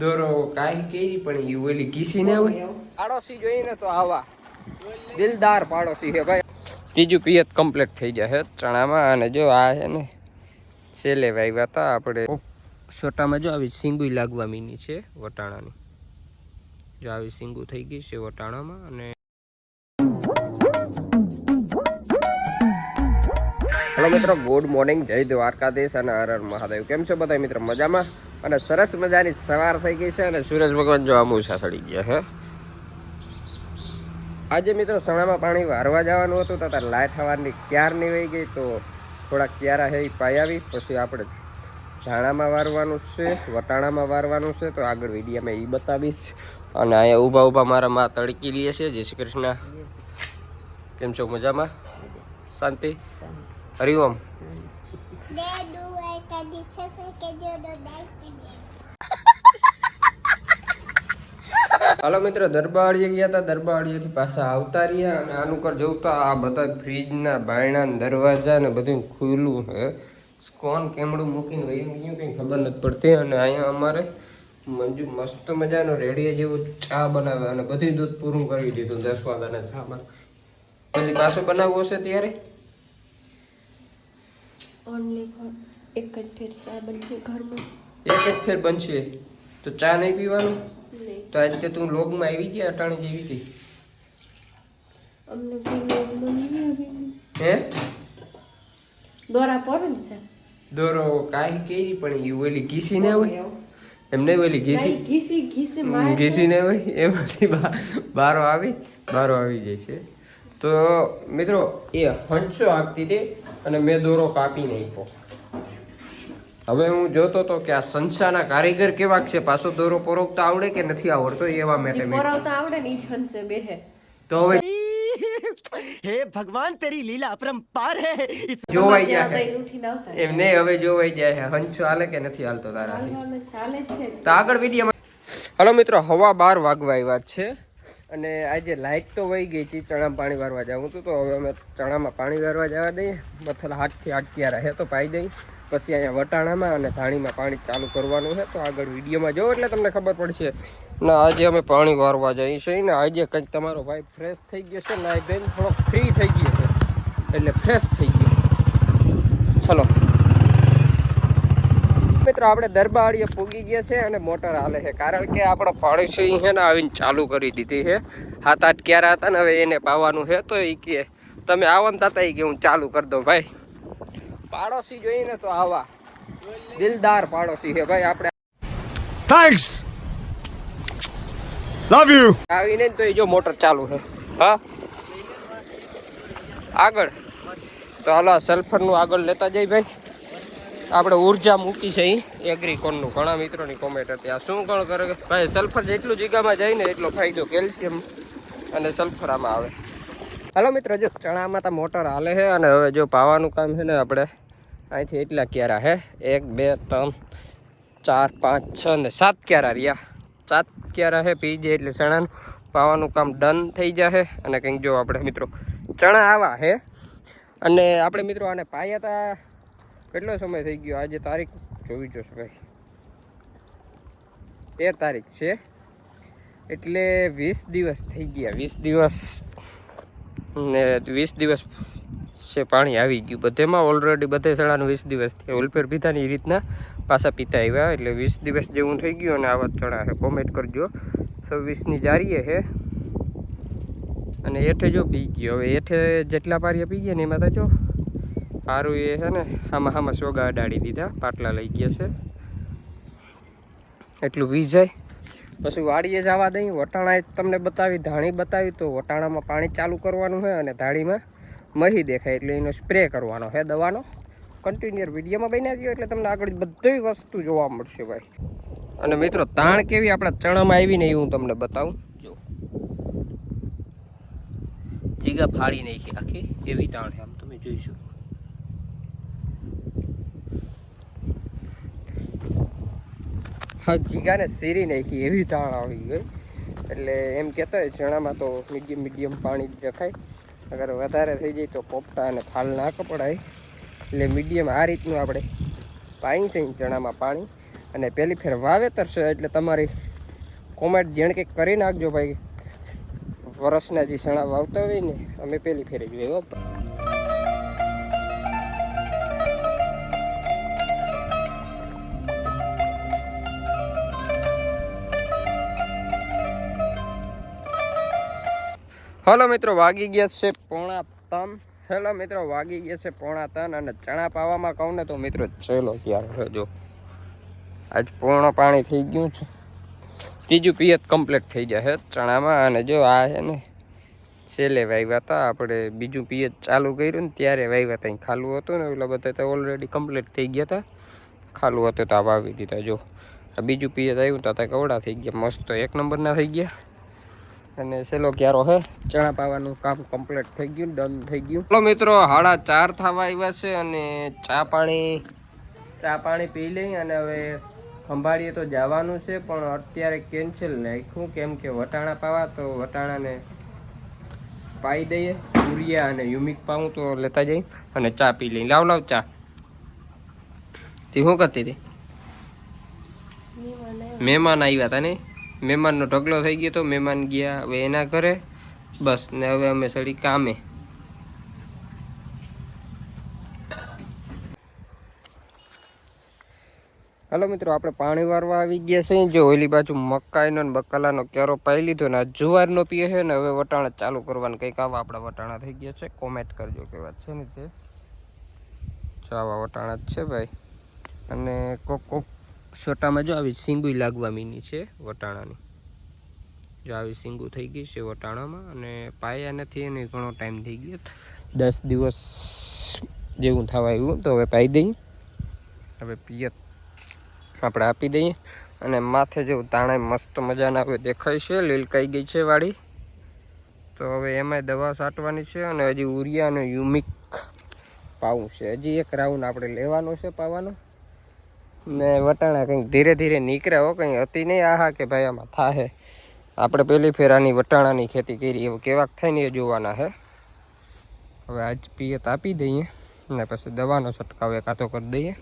દોરા કાંઈ કેરી પણ એ ઓલી કીસી ને હોય. પાડોશી જોઈને તો આવા. દિલદાર પાડોશી છે ભાઈ. ત્રીજું પિયત કમ્પ્લીટ થઈ જશે ચણામાં. અને જો આ છે ને છેલ્લે વાવ્યા હતા આપણે. છોટામાં જો આવી સિંગુઈ લાગવા મીની છે વટાણાની. જો આવી સિંગુ થઈ ગઈ છે વટાણામાં અને હેલો મિત્રો, ગુડ મોર્નિંગ, જય દ્વારકાધીશ અને હર હર મહાદેવ. કેમ છો બધા મિત્રો? મજામાં? અને સરસ મજાની સવાર થઈ ગઈ છે અને સૂરજ ભગવાન જો આમુસા સડી ગયા છે આજે મિત્રો સણામાં પાણી વારવા જવાનું હતું, તો તાર લાઇટ હવાની ક્યારની વહી ગઈ, તો થોડાક ક્યારા હે પાયાવી પછી આપણે ધાણામાં વારવાનું છે, વટાણામાં વારવાનું છે, તો આગળ વિડીયોમાં એ બતાવીશ. અને અહીંયા ઊભા ઊભા મારા માં તડકી લે છે, જય શ્રી કૃષ્ણ. કેમ છો? મજામાં? શાંતિ? હરિઓમ હાલો મિત્રો દરબાળીએ ગયા હતા દરબાળીએથી પાછા આવતા રહ્યા અને આનું કર જવું તો આ બધા ફ્રીજના બાયણા દરવાજા ને બધું ખુલ્લું છે. કોણ કેમડું મૂકીને વહી ગયું, કંઈ ખબર નથી પડતી. અને અહીંયા અમારે મંજુ મસ્ત મજાનો રેડીએ જેવું ચા બનાવે અને બધું દૂધ પૂરું કરી દીધું દસ વાગ્યાના ચામાં પછી પાછું બનાવવું હશે ત્યારે? ઓનલી ફોર એક જ ફેર ચા બનશે ઘરમાં. એક જ ફેર બનશે. તો ચા નહીં પીવાનું? તો આજે તું લોગમાં આવી ગયા અટાણી જેવી હતી? અમને હે? દોરા પર છે. દોરો કાંઈ કેરી પણ એ ઓલી ઘીસી ને હોય? એમને ઓલી ઘીસી? ઘીસી ઘીસી ઘીસી ને હોય? એમાંથી બારો આવી બારો આવી જાય છે. તો મિત્રો એ હંચો આપતી હતી અને મેં દોરો કાપી નાખ્યો હવે હું જોતો તો કે આ સંસાના કારીગર કેવા છે? પાછો દોરો પરોવતા આવડે કે નથી આવડતો? એવા માટે પરોવતા આવડે ને સંસે બેહે. તો હવે હે ભગવાન તેરી લીલા અપરંપાર હે. જોવાઈ જાય એમ ને હવે જોવાઈ જાય હે. હંચો હાલે કે નથી હાલતો તારા હાલે છે. તો આગળ વિડિયો હલો મિત્રો હવા બાર વાગવા આવ્યા છે. અને આજે લાઇટ તો વહી ગઈ હતી, ચણામાં પાણી વારવા જવું હતું, તો હવે અમે ચણામાં પાણી વારવા જવા દઈએ. મથલ હાથથી આઠ ત્યાં રહે તો પાઈ દઈ પછી અહીંયા વટાણામાં અને ધાણીમાં પાણી ચાલુ કરવાનું છે. તો આગળ વિડીયોમાં જોવો એટલે તમને ખબર પડશે. ને, આજે અમે પાણી વારવા જઈએ છીએ ને આજે કંઈક તમારો ભાઈ ફ્રેશ થઈ ગયો છે. ને આ બેન થોડોક ફ્રી થઈ ગયો છે. એટલે ફ્રેશ થઈ ગયો. ચલો. મિત્રો આપણે દરબાળીએ પૂગી ગયા છે અને મોટર હાલે છે. કારણ કે આપણો પાડોશી છે ને આવીને ચાલુ કરી દીધી છે. હાથ આઠ ક્યારે હતા ને હવે એને પાવાનું છે તો એ કહે તમે આવો ને તાતા એ કે હું ચાલુ કરી દઉં ભાઈ. પાડોશી જોઈને તો આવા દિલદાર પાડોશી છે ભાઈ આપણે થેન્ક્સ લવ યુ આવીને તો એ જો મોટર ચાલુ છે. હા? આગળ. તો હાલો સલ્ફરનું આગળ લેતા જઈ ભાઈ. આપણે ઊર્જા મૂકી છે એગ્રીકોનનું ઘણા મિત્રોની કોમેન્ટ હતી. આ શું કોણ કરે ભાઈ સલ્ફર જેટલું જીગામાં જાય ને એટલો ફાયદો કેલ્શિયમ અને સલ્ફર આમાં આવે. હાલો મિત્રો, જો ચણામાં તો મોટર હાલે છે અને હવે જો પાવાનું કામ છે ને આપણે, અહીંથી એટલા ક્યારા હે એક, બે, ત્રણ, ચાર, પાંચ, છ ને સાત ક્યારા રહ્યા. સાત ક્યારા હે પી જાય એટલે ચણાનું. પાવાનું કામ ડન થઈ જશે. અને કંઈક જો આપણે મિત્રો, ચણા આવા હે અને આપણે મિત્રો આને પાયા હતા કેટલો સમય થઈ ગયો? આજે તારીખ જોવી જોશે ભાઈ. તેર તારીખ છે. એટલે વીસ દિવસ થઈ ગયા. વીસ દિવસ ને વીસ દિવસ છે પાણી આવી ગયું. બધેમાં ઓલરેડી બધે ચણાનું વીસ દિવસ થયા. ઉલફેર પીતાની એ રીતના પાછા પીતા આવ્યા. એટલે વીસ દિવસ જેવું થઈ ગયું અને આવા ચણા છે. કોમેન્ટ કરજો. છવ્વીસની જારીએ છે. અને એઠે જો પી ગયો. હવે એઠે જેટલા પારીએ પી ગયા ને એમાં તો જો સારું એ છે ને, આમાં આમાં સોગા અડાડી દીધા, પાટલા લઈ ગયા છે. એટલું વીજ જાય પછી વાડીએ જવા દઈ વટાણા તમને બતાવી, ધાણી બતાવી, તો વટાણામાં પાણી ચાલુ કરવાનું છે અને ધાણીમાં મહી દેખાય એટલે એનો સ્પ્રે કરવાનો છે દવાનો. કન્ટિન્યુઅર વિડીયોમાં બની ગયો એટલે તમને આગળ બધી વસ્તુ જોવા મળશે ભાઈ. અને મિત્રો, તાણ કેવી? આપણા ચણામાં આવી નહીં હું તમને બતાવું. જો. જીગા ફાડી નાખી આખી, એવી તાણ છે આમ, તમે જોઈ શકો હા જીગાને સીરી નાખી, એવી તાણ આવી ગઈ. એટલે એમ કહેતા હોય, ચણામાં તો મીડિયમ મીડિયમ પાણી જ રખાય. અગર વધારે થઈ જાય તો પોપટા અને ફાલ ના કપડાય એટલે મીડિયમ આ રીતનું આપણે પાણી છે ચણામાં પાણી. અને પહેલી ફેર વાવેતર છે, એટલે તમારી કોમેન્ટ જેણ કંઈક કરી નાખજો ભાઈ. વરસના જે ચણા વાવતા હોય ને, અમે પહેલી ફેરી જોઈએ હો હલો મિત્રો, વાગી ગયા છે પોણા ત્રણ. હેલો મિત્રો, વાગી ગયા છે પોણા ત્રણ અને ચણા પાવામાં કહું ને તો મિત્રો ચલો ક્યારે જો. આજ પૂર્ણ પાણી થઈ ગયું છે. ત્રીજું પિયત કમ્પ્લીટ થઈ જશે ચણામાં. અને જો આ છે ને, છેલ્લે વાવ્યા હતા. આપણે બીજું પિયત ચાલુ કર્યું ને ત્યારે વાવ્યા હતા ખાલું હતું ને એટલે બધા તો ઓલરેડી કમ્પ્લીટ થઈ ગયા હતા. ખાલું હતું તો આ વાવી દીધા જો. આ બીજું પિયત આવ્યું તો કવડા થઈ ગયા. મસ્ત એક નંબરના થઈ ગયા. અને છેલ્લો ક્યારો હે? ચણા પાવાનું કામ કમ્પ્લીટ થઈ ગયું ડન થઈ ગયું. ચલો મિત્રો હાડા ચાર થવા આવ્યા છે અને ચા પાણી ચા પાણી પી લઈ અને હવે સંભાળીએ તો જવાનું છે પણ અત્યારે કેન્સલ નાખ્યું. કેમ કે વટાણા પાવા તો વટાણાને પાઈ દઈએ. યુરિયા અને યુમિક પાવું તો લેતા જઈ અને ચા પી લઈ. લાવ લાવ ચા. તે શું કરતી હતી? મહેમાન આવ્યા. હતા ને? મહેમાનનો ઢગલો થઈ ગયો તો મહેમાન ગયા, હવે એના ઘરે. બસ, ને હવે અમે સડી કામે. હલો મિત્રો, આપણે પાણી વારવા આવી ગયા છે જો ઓલી બાજુ મકાઈનો ને બકાલાનો કેરો પાઈ લીધો ને આ જુવારનો પીએ છે ને, હવે વટાણા ચાલુ કરવાનું. કંઈક આવા આપણા વટાણા થઈ ગયા છે. કોમેન્ટ કરજો કે વાત છે ને તે. જો આવા વટાણા જ છે ભાઈ. અને કોક કોક છોટામાં જો આવી સિંગુઈ લાગવા મીની છે વટાણાની. જો આવી સિંગુ થઈ ગઈ છે વટાણામાં અને પાયા નથી એને ઘણો ટાઈમ થઈ ગયો. દસ દિવસ જેવું થવા આવ્યું તો હવે પાઈ દઈએ. હવે પિયત આપણે આપી દઈએ. અને માથે જેવું તાણે મસ્ત મજાના હવે દેખાય છે, લીલકાઈ ગઈ છે વાડી. તો હવે એમાંય દવા છાંટવાની છે અને હજી ઉરિયા અને યુમિક પાવું છે. હજી એક રાઉન્ડ આપણે લેવાનો છે પાવાનો. ને વટાણા કંઈક ધીરે ધીરે નીકળ્યા હો, કંઈ હતી નહીં આહા કે ભાઈ આમાં થાહે. આપણે પહેલી ફેરાની વટાણાની ખેતી કરી, એવું કેવાક થાય ને એ જોવાના છે હવે આજ પિયત આપી દઈએ, ને પછી દવાનો છંટકાવ એકાતો કરી દઈએ.